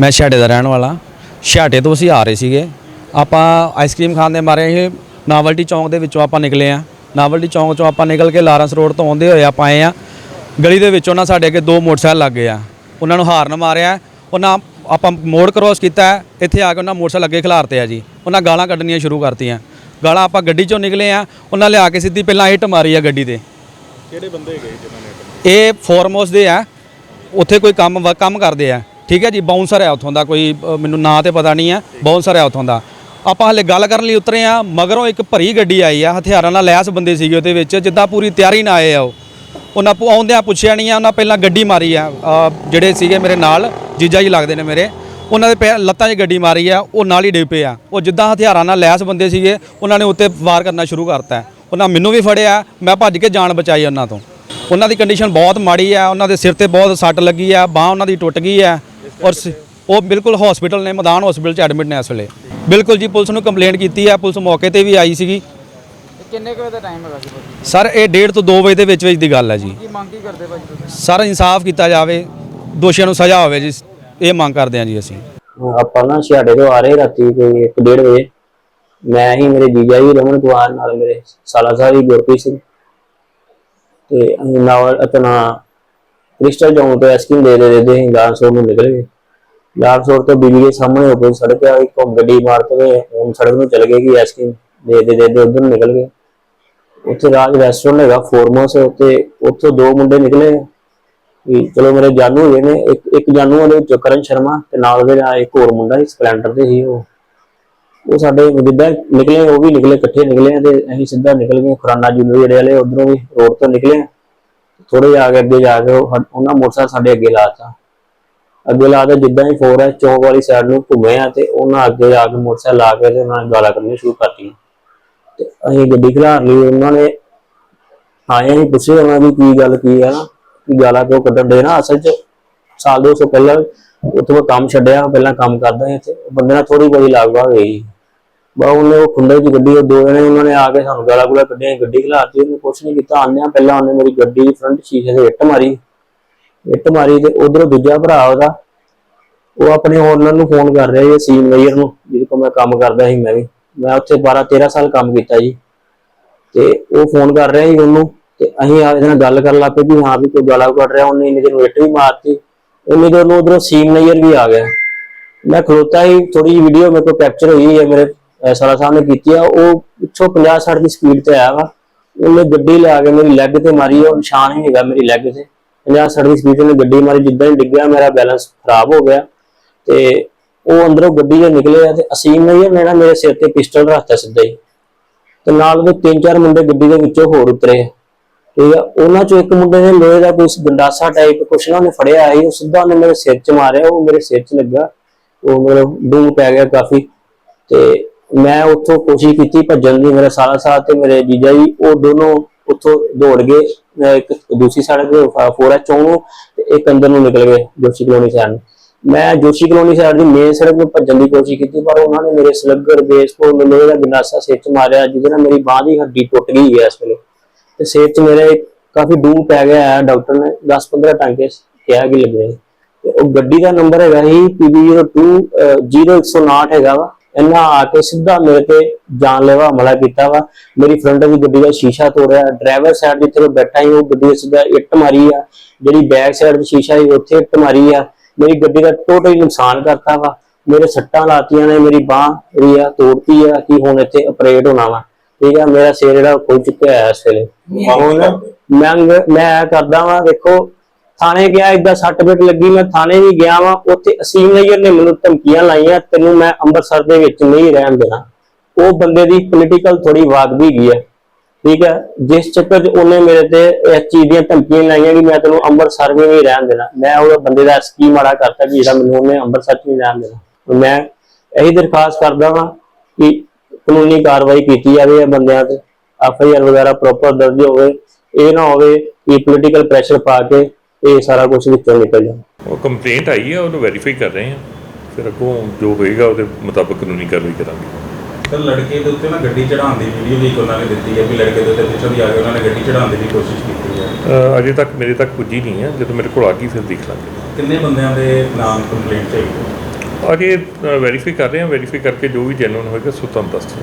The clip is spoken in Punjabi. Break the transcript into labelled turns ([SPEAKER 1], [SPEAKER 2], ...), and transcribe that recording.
[SPEAKER 1] ਮੈਂ ਛਾੜੇ ਦਾ ਰਹਿਣ ਵਾਲਾ। ਛਾੜੇ ਤੋਂ ਅਸੀਂ ਆ ਰਹੇ ਸੀਗੇ। ਆਪਾਂ ਆਈਸਕ੍ਰੀਮ ਖਾਣ ਦੇ ਮਾਰੇ ਇਹ ਨਾਵਲਟੀ ਚੌਂਕ ਦੇ ਵਿੱਚੋਂ ਆਪਾਂ ਨਿਕਲੇ ਆ। ਨਾਵਲਟੀ ਚੌਂਕ ਚੋਂ ਆਪਾਂ ਨਿਕਲ ਕੇ ਲਾਰੈਂਸ ਰੋਡ ਤੋਂ ਆਉਂਦੇ ਹੋਏ ਆਪਾਂ ਆਏ ਆ। ਗਲੀ ਦੇ ਵਿੱਚੋਂ ਨਾ ਸਾਡੇ ਅੱਗੇ ਦੋ ਮੋਟਰਸਾਈਕਲ ਲੱਗ ਗਏ ਆ। ਉਹਨਾਂ ਨੂੰ ਹਾਰਨ ਮਾਰਿਆ। ਉਹਨਾਂ ਆਪਾਂ ਮੋੜ ਕ੍ਰੋਸ ਕੀਤਾ। ਇੱਥੇ ਆ ਕੇ ਉਹਨਾਂ ਮੋਟਰਸਾਈਕਲ ਅੱਗੇ ਖਿਲਾਰਤੇ ਆ ਜੀ। ਉਹਨਾਂ ਗਾਲਾਂ ਕੱਢਣੀਆਂ ਸ਼ੁਰੂ ਕਰਤੀਆਂ। ਗਾਲਾਂ ਆਪਾਂ ਗੱਡੀ ਚੋਂ ਨਿਕਲੇ ਆ। ਉਹਨਾਂ ਲਿਆ ਕੇ ਸਿੱਧੀ ਪਹਿਲਾਂ ਇੱਟ ਮਾਰੀ ਆ ਗੱਡੀ ਤੇ।
[SPEAKER 2] ਕਿਹੜੇ ਬੰਦੇ ਹੈਗੇ ਜਿਨ੍ਹਾਂ ਨੇ
[SPEAKER 1] ਇਹ ਫੋਰਮੋਸਟ ਦੇ ਆ। ਉੱਥੇ ਕੋਈ ਕੰਮ ਕੰਮ ਕਰਦੇ ਆ। ਠੀਕ ਹੈ ਜੀ ਬਾਉਂਸਰ ਹੈ ਉੱਥੋਂ ਦਾ ਕੋਈ ਅ, ਮੈਨੂੰ ਨਾਂ ਤੇ ਪਤਾ ਨਹੀਂ ਹੈ ਬਾਉਂਸਰ ਹੈ ਉੱਥੋਂ ਦਾ। ਆਪਾਂ ਹਲੇ ਗੱਲ ਕਰਨ ਲਈ ਉਤਰੇ ਆ ਮਗਰੋਂ ਇੱਕ ਭਰੀ ਗੱਡੀ ਆਈ ਆ ਹਥਿਆਰਾਂ ਨਾਲ ਲੈਸ ਬੰਦੇ ਸੀਗੇ ਉਹਦੇ ਵਿੱਚ ਜਿੱਦਾਂ ਪੂਰੀ ਤਿਆਰੀ ਨਾਲ ਆਏ ਆ ਉਹ। ਉਹਨਾਂ ਪੁ- ਆਉਂਦਿਆਂ ਪੁੱਛਿਆ ਨਹੀਂ ਆ ਉਹਨਾਂ ਪਹਿਲਾਂ ਗੱਡੀ ਮਾਰੀ ਆ ਅ, ਜਿਹੜੇ ਸੀਗੇ ਮੇਰੇ ਨਾਲ ਜੀਜਾ ਜੀ ਲੱਗਦੇ ਨੇ ਮੇਰੇ ਉਹਨਾਂ ਦੇ ਪੈ- ਲੱਤਾਂ 'ਚ ਗੱਡੀ ਮਾਰੀ ਆ ਉਹ ਨਾਲ ਹੀ ਡਿੱਗ ਪਏ ਆ। ਉਹ ਜਿੱਦਾਂ ਹਥਿਆਰਾਂ ਨਾਲ ਲੈਸ ਬੰਦੇ ਸੀਗੇ ਉਹਨਾਂ ਨੇ ਉੱਤੇ ਵਾਰ ਕਰਨਾ ਸ਼ੁਰੂ ਕਰਤਾ ਉਹਨਾਂ ਮੈਨੂੰ ਵੀ ਫੜਿਆ ਮੈਂ ਭੱਜ ਕੇ ਜਾਨ ਬਚਾਈ ਉਹਨਾਂ ਤੋਂ। ਉਹਨਾਂ ਦੀ ਕੰਡੀਸ਼ਨ ਬਹੁਤ ਮਾੜੀ ਆ ਉਹਨਾਂ ਦੇ ਸਿਰ ਤੇ ਬਹੁਤ ਸੱਟ ਲੱਗੀ ਆ ਬਾਹ ਉਹਨਾਂ ਦੀ ਟੁੱਟ ਗਈ ਆ। ਔਰ ਸ- ਉਹ ਬਿਲਕੁਲ ਹਸਪੀਟਲ ਨੇ ਮੈਦਾਨ ਹਸਪੀਟਲ 'ਚ ਐਡਮਿਟ ਨੇ ਇਸ ਵੇਲੇ। ਬਿਲਕੁਲ ਜੀ ਪੁਲਿਸ ਨੂੰ ਕੰਪਲੇਂਟ ਕੀਤੀ ਆ ਪੁਲਿਸ ਮੌਕੇ ਤੇ ਵੀ ਆਈ ਸੀਗੀ।
[SPEAKER 3] ਕਿੰਨੇ ਕੁ ਵਜੇ ਦਾ ਟਾਈਮ ਹੈਗਾ ਸੀ ਭਾਜੀ?
[SPEAKER 1] ਸਰ ਇਹ 1.5 ਤੋਂ 2 ਵਜੇ ਦੇ ਵਿੱਚ ਵਿੱਚ ਦੀ ਗੱਲ ਹੈ ਜੀ।
[SPEAKER 3] ਕੀ ਮੰਗ ਕੀ ਕਰਦੇ ਭਾਜੀ ਤੁਸੀਂ?
[SPEAKER 1] ਸਰ ਇਨਸਾਫ ਕੀਤਾ ਜਾਵੇ ਦੋਸ਼ੀਆਂ ਨੂੰ ਸਜ਼ਾ ਹੋਵੇ ਜੀ ਇਹ ਮੰਗ ਕਰਦੇ ਹਾਂ ਜੀ ਅਸੀਂ।
[SPEAKER 4] ਆਪਾਂ ਨਾ ਛਿਆੜੇ ਤੋਂ ਆ ਰਹੇ ਰਾਤੀ ਕੋਈ 1:30 ਵਜੇ। ਮੈਂ ਹੀ ਮੇਰੇ ਜੀਜਾ ਜੀ ਰਮਨ ਕੁਮਾਰ ਨਾਲ ਮੇਰੇ ਸਾਲਾ ਸਾਹਿਬ ਜੀ ਗੁਰਪ੍ਰੀਤ ਸਿੰਘ। ਤੇ ਅਸੀਂ ਨਾਲ ਆਪਣਾ ਕ੍ਰਿਸਟਲ ਚੌਂਕ ਤੋਂ ਐਸਕਿੰਗ ਦੇ ਦੇ ਦੇ ਦੇ ਗਾਂਸ ਨੂੰ ਨਿਕਲ ਗਏ। ਗਾਂਸ ਰੋਡ ਤੋਂ ਬਿਜਲੀ ਦੇ ਸਾਹਮਣੇ ਉੱਪਰ ਸੜਕ ਆ ਇੱਕ ਗੱਡੀ ਮਾਰ ਕੇ ਹੁਣ ਸੜਕ ਨੂੰ ਚਲ ਗਏ ਕਿ ਐਸਕਿੰਗ ਦੇ ਦੇ ਦੇ ਦੇ ਉਧਰ ਨਿਕਲ ਗਏ। ਉੱਥੇ ਰਾਜ ਰੈਸਟੋਰੈਂਟ ਹੈਗਾ, ਫੋਰਮੋਸ ਤੇ ਉੱਥੋਂ ਦੋ ਮੁੰਡੇ ਨਿਕਲੇ ਵੀ ਚਲੋ ਮੇਰੇ ਜਾਨੂ ਹੋਏ ਨੇ, ਇੱਕ ਇੱਕ ਜਾਨੂ ਉਹਦੇ ਵਿੱਚੋਂ ਕਰਨ ਸ਼ਰਮਾ ਤੇ ਨਾਲ ਉਹਦੇ ਨਾਲ ਇੱਕ ਹੋਰ ਮੁੰਡਾ ਸੀ, ਸਪਲੈਂਡਰ ਤੇ ਸੀ ਉਹ। ਉਹ ਸਾਡੇ ਜਿੱਦਾਂ ਨਿਕਲੇ, ਉਹ ਵੀ ਨਿਕਲੇ, ਇਕੱਠੇ ਨਿਕਲੇ ਤੇ ਅਸੀਂ ਸਿੱਧਾ ਨਿਕਲ ਗਏ, ਖੁਰਾਨਾ ਜੂਨੀਅਰ ਜਿਹੜੇ ਵਾਲੇ ਉਧਰੋਂ ਵੀ ਰੋਡ ਤੋਂ ਨਿਕਲੇ ਥੋੜੇ ਜਾ ਕੇ ਅੱਗੇ ਜਾ ਕੇ ਉਹਨਾਂ ਮੋਟਰਸਾਈਕਲ ਸਾਡੇ ਅੱਗੇ ਲਾਤਾ ਅੱਗੇ ਲਾਤਾ ਜਿੱਦਾਂ ਹੀ ਫੋਰ ਹੈ ਚੌਂਕ ਵਾਲੀ ਸਾਈਡ ਨੂੰ ਘੁੰਮੇ ਆ ਤੇ ਉਹਨਾਂ ਅੱਗੇ ਜਾ ਕੇ ਮੋਟਰਸਾਈਕਲ ਲਾ ਕੇ ਤੇ ਉਹਨਾਂ ਨੇ ਗਾਲਾਂ ਕੱਢਣੀਆਂ ਸ਼ੁਰੂ ਕਰਤੀਆਂ ਤੇ ਅਸੀਂ ਗੱਡੀ ਖਿਲਾਰ ਲਈ ਉਹਨਾਂ ਨੇ ਆਏ ਅਸੀਂ ਪੁੱਛੇ ਉਹਨਾਂ ਦੀ ਕੀ ਗੱਲ, ਕੀ ਹੈ ਨਾ, ਕਿ ਗਾਲਾਂ ਕਿਉਂ ਕੱਢਣ ਦੇ ਨਾ ਅਸਲ 'ਚ ਸਾਲ ਦੋ ਸਾਲ ਪਹਿਲਾਂ ਉੱਥੇ ਮੈਂ ਕੰਮ ਛੱਡਿਆ, ਪਹਿਲਾਂ ਕੰਮ ਕਰਦਾ ਸੀ ਇੱਥੇ ਉਹ ਬੰਦੇ ਨਾਲ ਥੋੜੀ ਬਹੁਤੀ ਲਾਗਵਾ ਗਈ। ਬਾ ਉਹਨੇ ਉਹ ਖੁੰਡੇ 'ਚ ਗੱਡੀ, ਉਹ ਦੋ ਜਣੇ ਉਹਨਾਂ ਨੇ ਆ ਕੇ ਸਾਨੂੰ ਗਾਲਾਂ ਗੁਲਾ ਕੱਢੀਆਂ, ਗੱਡੀ ਖਿਲਾਤੀ ਉਹਨੇ ਕੁਛ ਨਹੀਂ ਕੀਤਾ। ਆਂਦਿਆਂ ਪਹਿਲਾਂ ਉਹਨੇ ਮੇਰੀ ਗੱਡੀ ਦੀ ਫਰੰਟ ਸ਼ੀਸ਼ੇ ਤੇ ਇੱਟ ਮਾਰੀ। ਇੱਟ ਮਾਰੀ ਤੇ ਉਧਰੋਂ ਦੂਜਾ ਭਰਾ ਉਹਦਾ, ਉਹ ਆਪਣੇ ਓਨਰ ਨੂੰ ਫੋਨ ਕਰ ਰਿਹਾ ਜੀ ਸੀਨ ਮੇਜਰ ਨੂੰ, ਜਿਹਦੇ ਕੋਲ ਮੈਂ ਕੰਮ ਕਰਦਾ ਸੀ ਮੈਂ ਵੀ। ਮੈਂ ਉੱਥੇ 12 13 ਸਾਲ ਕੰਮ ਕੀਤਾ ਜੀ। ਤੇ ਉਹ ਫੋਨ ਕਰ ਰਿਹਾ ਸੀ ਉਹਨੂੰ, ਤੇ ਅਸੀਂ ਆ ਇਹਦੇ ਨਾਲ ਗੱਲ ਕਰਨ ਲੱਗ ਪਏ ਵੀ ਹਾਂ ਵੀ ਕੋਈ ਗਾਲਾਂ ਕੱਢ ਰਿਹਾ, ਉਹਨੇ ਇੰਨੀ ਦੇਰ ਇੱਟ ਵੀ ਮਾਰਤੀ। ਇੰਨੀ ਦੇਰ ਨੂੰ ਉਧਰੋਂ ਸੀਨ ਮੇਜਰ ਵੀ ਆ ਗਿਆ। ਮੈਂ ਖਲੋਤਾ ਹੀ ਥੋੜੀ ਜਿਹੀ ਵੀਡੀਓ ਮੇਰੇ ਕੋਲ ਕੈਪਚਰ ਹੋਈ ਹੈ, ਮੇਰੇ ਅਹ ਸਾਹਿਬ ਨੇ ਕੀਤੀ ਆ, ਉਹ ਪਿੱਛੋਂ 50 60 ਦੀ ਸਪੀਡ ਤੇ ਆਇਆ ਵਾ। ਉਹਨੇ ਗੱਡੀ ਲਿਆ ਕੇ ਮੇਰੀ ਲੈਗ ਤੇ ਮਾਰੀ, ਉਹ ਨਿਸ਼ਾਨ ਹੀ ਹੈਗਾ ਮੇਰੀ ਲੈਗ ਤੇ। 50 60 ਦੀ ਸਪੀਡ ਤੇ ਗੱਡੀ ਮਾਰੀ, ਜਿੱਦਾਂ ਹੀ ਡਿੱਗਿਆ, ਮੇਰਾ ਬੈਲੈਂਸ ਖਰਾਬ ਹੋ ਗਿਆ। ਤੇ ਉਹ ਅੰਦਰੋਂ ਗੱਡੀ ਦੇ ਨਿਕਲੇ ਆ ਤੇ ਅਸੀਮ ਨੇ ਇਹ ਮੇਰਾ ਮੇਰੇ ਸਿਰ ਤੇ ਪਿਸਟਲ ਰੱਖਤਾ ਸਿੱਧਾ ਹੀ। ਤੇ ਨਾਲ ਉਹਦੇ ਤਿੰਨ ਚਾਰ ਮੁੰਡੇ ਗੱਡੀ ਦੇ ਵਿੱਚੋਂ ਹੋਰ ਉਤਰੇ। ਠੀਕ ਆ, ਉਹਨਾਂ ਚੋਂ ਇੱਕ ਮੁੰਡੇ ਨੇ ਲੋਹੇ ਦਾ ਕੋਈ ਗੰਡਾਸਾ ਟਾਈਪ ਕੁਛ ਨਾ, ਉਹਨੇ ਫੜਿਆ ਸੀ, ਉਹ ਸਿੱਧਾ ਉਹਨੇ ਮੇਰੇ ਸਿਰ 'ਚ ਮਾਰਿਆ, ਉਹ ਮੇਰੇ ਸਿਰ 'ਚ ਲੱਗਾ। ਉਹ ਮਤਲਬ ਡੂਮ ਪੈ ਗਿਆ ਕਾਫੀ। ਤੇ ਮੈਂ ਉੱਥੋਂ ਕੋਸ਼ਿਸ਼ ਕੀਤੀ, ਭੱਜਣ ਦੀ, ਮੇਰਾ ਸਾਲਾ ਸਾਹਿਬ ਤੇ ਮੇਰੇ ਜੀਜਾ ਜੀ, ਉਹ ਦੋਨੋਂ ਉੱਥੋਂ ਦੌੜ ਗਏ। ਇੱਕ ਦੂਸਰੀ ਸੜਕ ਫੋਰਾ ਚੋਂ ਤੇ ਇੱਕ ਅੰਦਰ ਨੂੰ ਨਿਕਲ ਗਏ, ਜੋਸ਼ੀ ਕਲੋਨੀ ਸਾਈਡ ਮੈਂ ਜੋਸ਼ੀ ਕਲੋਨੀ ਸਾਈਡ ਦੀ ਮੇਨ ਸੜਕ ਨੂੰ ਭੱਜਣ ਦੀ ਕੋਸ਼ਿਸ਼ ਕੀਤੀ, ਪਰ ਉਹਨਾਂ ਨੇ ਮੇਰੇ ਸਲੱਗਰ ਬੇਸਬਾਲ ਲੋਹੇ ਦਾ ਗੰਡਾਸਾ ਸਿਰ 'ਚ ਮਾਰਿਆ, ਜਿਹਦੇ ਨਾਲ ਮੇਰੀ ਬਾਹ ਦੀ ਹੱਡੀ ਟੁੱਟ ਗਈ ਹੈ ਇਸ ਵੇਲੇ। ਤੇ ਸਿਰ 'ਚ ਮੇਰੇ ਕਾਫੀ ਡੂਮ ਪੈ ਗਿਆ ਹੈ, ਡਾਕਟਰ ਨੇ 10-15 ਟਾਂਕੇ ਕਿਹਾ ਕਿ ਲੱਗੇ ਤੇ ਉਹ ਗੱਡੀ ਦਾ ਨੰਬਰ ਹੈਗਾ ਸੀ PB02 0159 ਹੈਗਾ ਵਾ। ਇਹਨਾਂ ਆ ਕੇ ਸਿੱਧਾ ਮੇਰੇ ਤੇ ਜਾਨਲੇਵਾ ਹਮਲਾ ਕੀਤਾ ਵਾ। ਮੇਰੀ ਫਰੰਟ ਦੀ ਗੱਡੀ ਦਾ ਸ਼ੀਸ਼ਾ ਤੋੜਿਆ। ਡਰਾਈਵਰ ਸਾਈਡ ਜਿੱਥੇ ਮੈਂ ਬੈਠਾ ਸੀ ਉਹ ਗੱਡੀ ਦੇ ਸਿੱਧਾ ਇੱਟ ਮਾਰੀ ਆ। ਜਿਹੜੀ ਬੈਕ ਸਾਈਡ ਦੀ ਸ਼ੀਸ਼ਾ ਸੀ ਉੱਥੇ ਇੱਟ ਮਾਰੀ ਆ। ਮੇਰੀ ਗੱਡੀ ਦਾ ਟੋਟਲੀ ਨੁਕਸਾਨ ਕਰਤਾ ਵਾ। ਮੇਰੇ ਸੱਟਾਂ ਲਾਤੀਆਂ ਨੇ ਮੇਰੀ ਬਾਹ ਜਿਹੜੀ ਆ ਤੋੜਤੀ ਆ ਕਿ ਹੁਣ ਇੱਥੇ ਆਪਰੇਟ ਹੋਣਾ ਵਾ। ਠੀਕ ਆ ਮੇਰਾ ਸਿਰ ਜਿਹੜਾ ਖੁੱਲ ਚੁੱਕਿਆ ਹੈ ਇਸ ਵੇਲੇ। ਹੁਣ ਮੈਂ ਮੈਂ ਕਰਦਾ ਵਾਂ ਦੇਖੋ ਥਾਣੇ ਗਿਆ ਇਦਾਂ ਸੱਟ ਪਿੱਟ ਲੱਗੀ, ਮੈਂ ਥਾਣੇ ਵੀ ਗਿਆ ਵਾਂ, ਉੱਥੇ ਅਸੀਮ ਨਈਅਰ ਨੇ ਮੈਨੂੰ ਧਮਕੀਆਂ ਲਾਈਆਂ, ਤੈਨੂੰ ਮੈਂ ਅੰਮ੍ਰਿਤਸਰ ਦੇ ਵਿੱਚ ਨਹੀਂ ਰਹਿਣ ਦੇਣਾ। ਉਹ ਬੰਦੇ ਦੀ ਪੋਲੀਟੀਕਲ ਥੋੜੀ ਵਾਗ ਵੀ ਗਈ ਹੈ ਠੀਕ ਹੈ ਜਿਸ ਚੱਕਰ 'ਚ ਉਹਨੇ ਮੇਰੇ ਤੇ ਇਸ ਚੀਜ਼ ਦੀਆਂ ਧਮਕੀਆਂ ਲਾਈਆਂ ਕਿ ਮੈਂ ਤੈਨੂੰ ਅੰਮ੍ਰਿਤਸਰ ਵੀ ਨਹੀਂ ਰਹਿਣ ਦੇਣਾ। ਮੈਂ ਉਹ ਬੰਦੇ ਦਾ ਸਕੀਮ ਮਾੜਾ ਕਰਤਾ ਕਿ ਜਿਹੜਾ ਮੈਨੂੰ ਉਹਨੇ ਅੰਮ੍ਰਿਤਸਰ 'ਚ ਨਹੀਂ ਰਹਿਣ ਦੇਣਾ। ਮੈਂ ਇਹੀ ਦਰਖਾਸਤ ਕਰਦਾ ਵਾਂ ਕਿ ਕਾਨੂੰਨੀ ਕਾਰਵਾਈ ਕੀਤੀ ਜਾਵੇ ਇਹ ਬੰਦਿਆਂ ਤੇ, ਐਫ ਆਈ ਆਰ ਵਗੈਰਾ ਪ੍ਰੋਪਰ ਦਰਜ ਹੋਵੇ, ਇਹ ਨਾ ਹੋਵੇ ਕਿ ਪੋਲੀਟੀਕਲ ਪ੍ਰੈਸ਼ਰ ਪਾ ਕੇ ਇਹ ਸਾਰਾ ਕੁਝ ਵਿੱਚੋਂ ਨਿਕਲ ਜਾਵੇ
[SPEAKER 2] ਉਹ ਕੰਪਲੇਂਟ ਆਈ ਹੈ ਉਹਨੂੰ ਵੈਰੀਫਾਈ ਕਰ ਰਹੇ ਹਾਂ ਫਿਰ ਅੱਗੋਂ ਜੋ ਹੋਏਗਾ ਉਹਦੇ ਮੁਤਾਬਕ ਕਾਨੂੰਨੀ ਕਾਰਵਾਈ ਕਰਾਂਗੇ।
[SPEAKER 5] ਸਰ ਲੜਕੇ ਦੇ ਉੱਤੇ ਨਾ ਗੱਡੀ ਚੜਾਉਣ ਦੀ ਵੀਡੀਓ ਵੀ ਉਹਨਾਂ ਨੇ ਦਿੱਤੀ ਹੈ ਵੀ ਲੜਕੇ ਦੇ ਉੱਤੇ ਪਿੱਛੋਂ ਦੀ ਆ ਕੇ ਉਹਨਾਂ ਨੇ ਗੱਡੀ ਚੜਾਉਣ ਦੀ ਵੀ ਕੋਸ਼ਿਸ਼ ਕੀਤੀ ਹੈ
[SPEAKER 2] ਅ, ਅਜੇ ਤੱਕ ਮੇਰੇ ਤੱਕ ਪੁੱਜੀ ਨਹੀਂ ਹੈ ਜਦੋਂ ਮੇਰੇ ਕੋਲ ਆ ਗਈ ਫਿਰ ਦੇਖ ਲਾਂਗੇ।
[SPEAKER 5] ਕਿੰਨੇ ਬੰਦਿਆਂ ਦੇ ਨਾਮ ਕੰਪਲੇਂਟ ਚਾਹੀਦੇ?
[SPEAKER 2] ਅਜੇ ਵੈਰੀਫਾਈ ਕਰ ਰਹੇ ਹਾਂ ਵੈਰੀਫਾਈ ਕਰਕੇ ਜੋ ਵੀ ਜੈਨੂਨ ਹੋਏਗਾ ਸੋ ਤੁਹਾਨੂੰ ਦੱਸ ਦਿਆਂਗੇ।